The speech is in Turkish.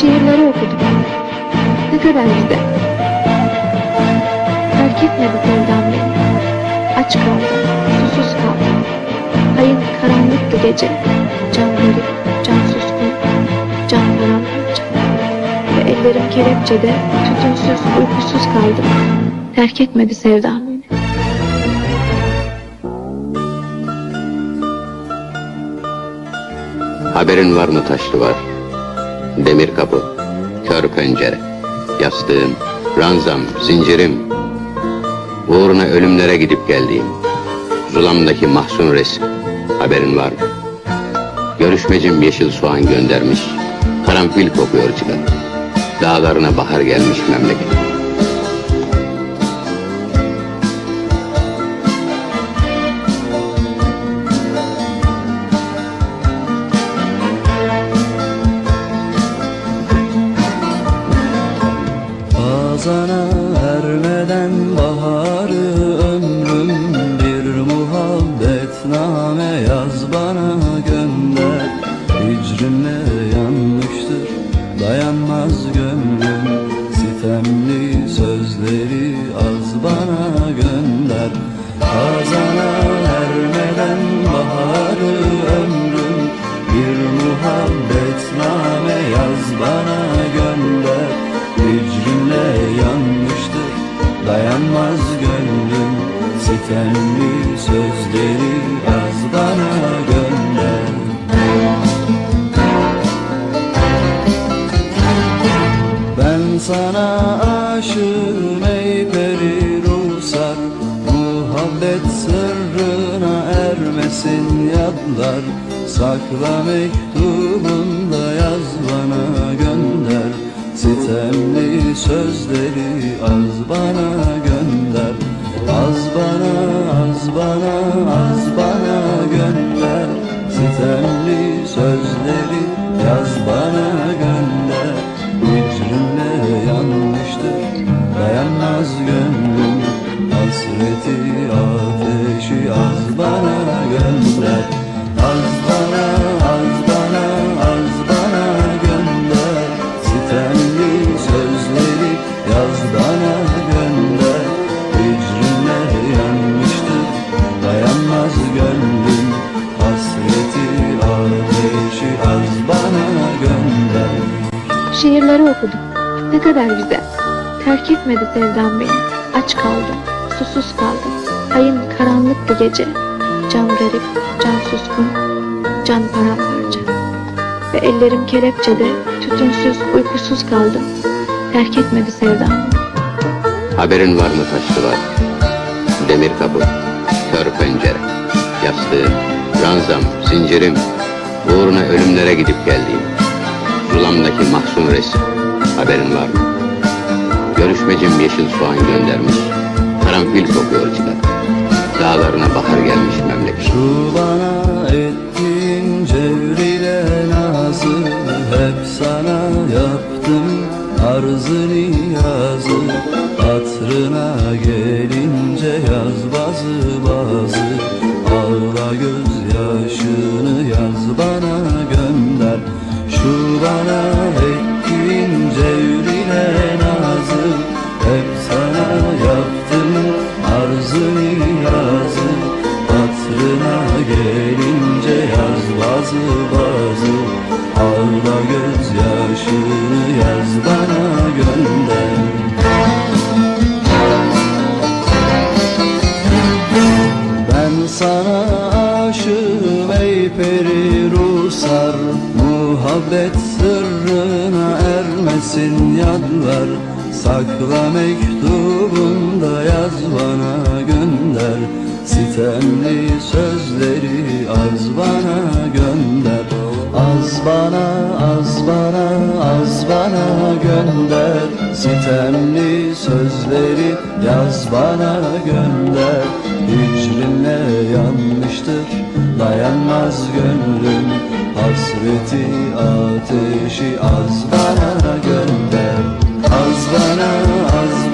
Şiirleri okudum. Ne kadar güzel. Terk etmedi sevdam beni. Aç kaldım, susuz kaldım. Hayın karanlıktı gece. Can garip, can suskun, can paramparça. Ve ellerim kelepçede, tütünsüz, uykusuz kaldım. Terk etmedi sevdam beni. Haberin var mı taşlı var? Demir kapı, kör pencere, yastığım, ranzam, zincirim. Uğruna ölümlere gidip geldiğim. Zulamdaki mahzun resim. Haberin var mı? Görüşmecim yeşil soğan göndermiş. Karanfil kokuyor çıkar. Dağlarına bahar gelmiş memleket. Azana yadlar Sakla mektubunda yaz bana gönder. Sitemli sözleri az bana gönder. Az bana, az bana, az bana gönder. Sitemli sözleri yaz bana gönder. Hicrinle yanmıştır dayanmaz gönlüm. Hasreti ateşi az bana gönder okudum. Ne kadar güzel. Terk etmedi sevdam beni. Aç kaldım, susuz kaldım. Hayın karanlıktı gece. Can garip, can suskun, can paramparça. Ve ellerim kelepçede, tütünsüz, uykusuz kaldım. Terk etmedi sevdam. Haberin var mı taşlı var? Demir kapı, kör pencere, yastığım, ranzam, zincirim. Uğruna ölümlere gidip geldiğim. Zulamdaki mahzun resim. Haberin var mı? Görüşmecim yeşil soğan göndermiş. Karanfil kokuyor çıkar. Dağlarına bahar gelmiş memleket. Şu bana ettiğin cevriyle nazı Hep sana yaptım arzı niyazı Hatrına gelince yaz bazı Şu bana ettiğin cevriyle nazı Hep sana yaptım arzı niyazı. Hatrına gelince yaz bazı bazı Ağla gözyaşını yaz bana gönder. Ben sana aşığım ey peri ruhsar Muhabbet sırrına ermesin yadlar. Sakla mektubunda yaz bana gönder. Sitemli yaz bana gönder. Sitemli sözleri yaz bana gönder. Hicrinle yanmıştır dayanmaz gönlüm. Hasreti ateşi az bana gönder. Az bana az